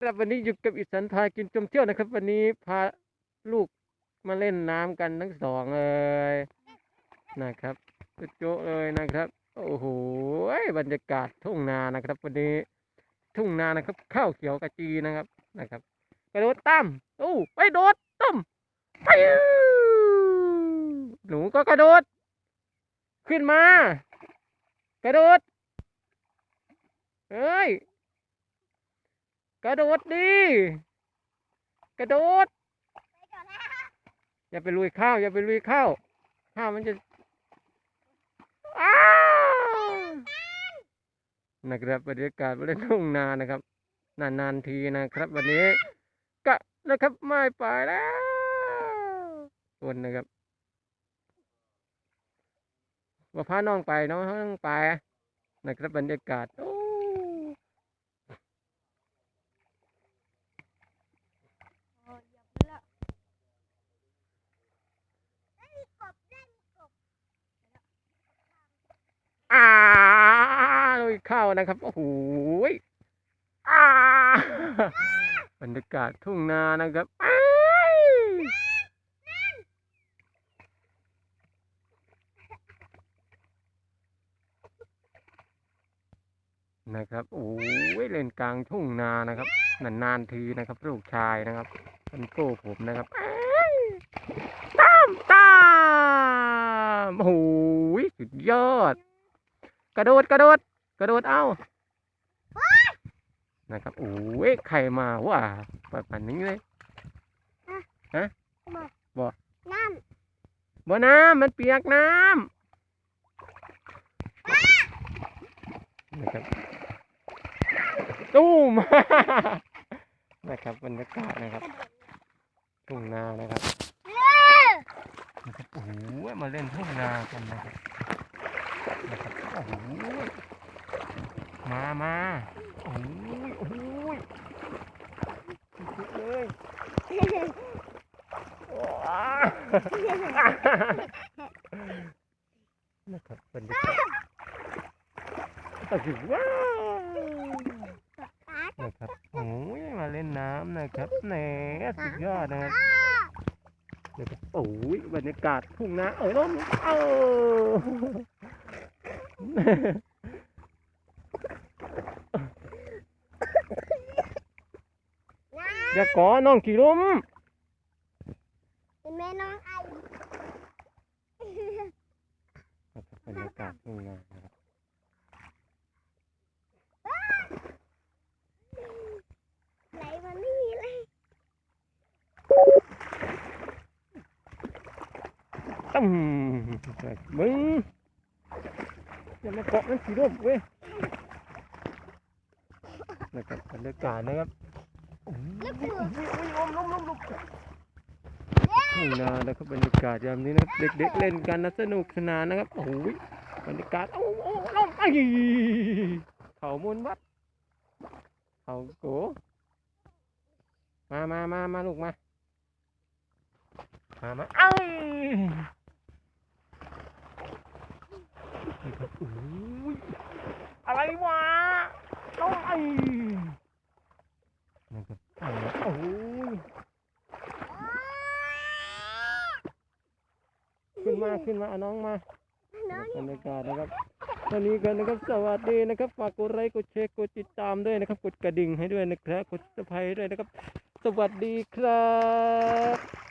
ครับวันนี้อยู่กับอิสันพากินชมเที่ยวนะครับ วันนี้พาลูกมาเล่นน้ำกันทั้งสองเลยนะครับโจ๊ะๆเลยนะครับ โอ้โหบรรยากาศทุ่งนานะครับ วันนี้ทุ่งนานะครับข้าวเขียวกระจีนะครับนะครับกระโดดตั้มโอ้ไปโดดตั้มไปหนูก็กระโดด ขึ้นมา กระโดดเฮ้ย กระโดดดิ กระโดด อย่าไปลุยข้าว อย่าไปลุยข้าว ข้าวมันจะอานะครับบรรยากาศบริเวณทุ่งนานะครับ นานๆทีนะครับ วันนี้กะนะครับไม่ไปแล้วคนนะครับว่าพาน้องไปน้องน้องไปนะครับบรรยากาศโอ้าลุยเข้านะครับ โอ้โหบรรยากาศทุ่งนานะครับนะครับโอ้ยเล่นกลางทุ่งนานะครับนานๆทีนะครับลูกชายนะครับมันโก้ผมนะครับอ้ายตามตามโอ้ยสุดยอด กระโดดกระโดด กระโดดเอานะครับโอ้ยใครมาว่าปัดปันนี้เลยน้บ่น้ำมันเปียกน้ำนะครับตู้มนะครับบรรยากาศนะครับทุ่งนานะครับนะครับโอ้โหมาเล่นทุ่งนากันนะครับนะครับโอ้โห มามาโอ้ยโอ้ยสุดเลยว้านะครับบรรยากาศโอ้โหว้าวนะครับโอ้ยมาเล่นน้ำนะครับแหนสุดยอดนะครับนะครับโอ้ยบรรยากาศทุ่งนาเอ้ยล้มเออ อย่าก่อน้องขี่ล้มเป็นแม่น้องไอนะครับรรยากาศทุ่งนานะครับไหนมันไม่มีเลยตั้มมึงอย่ามาเกาะนั่นขี่ล้มเว้ยนะครับบรรยากาศนะครับ ทุ่งนานะครับบรรยากาศยามนี้นะครับเด็กๆเล่นกันนะสนุกสนานนะครับโอ้ยบรรยากาศโอ้โอ้ลมไอเขามุนวัดเขาโกมามามามาลูกมามามาเอ้ยอะไรวะลมไอนะครับเอาละ โอ้ยขึ้นมาขึ้นมาเอาน้องมาน้องบรรยากาศนะครับตอนนี้กันนะครับสวัสดีนะครับฝากกดไลค์กดแชร์กดติดตามด้วยนะครับ กดกระดิ่งให้ด้วยนะครับกดสไครต์ด้วยนะครับ สวัสดีครับ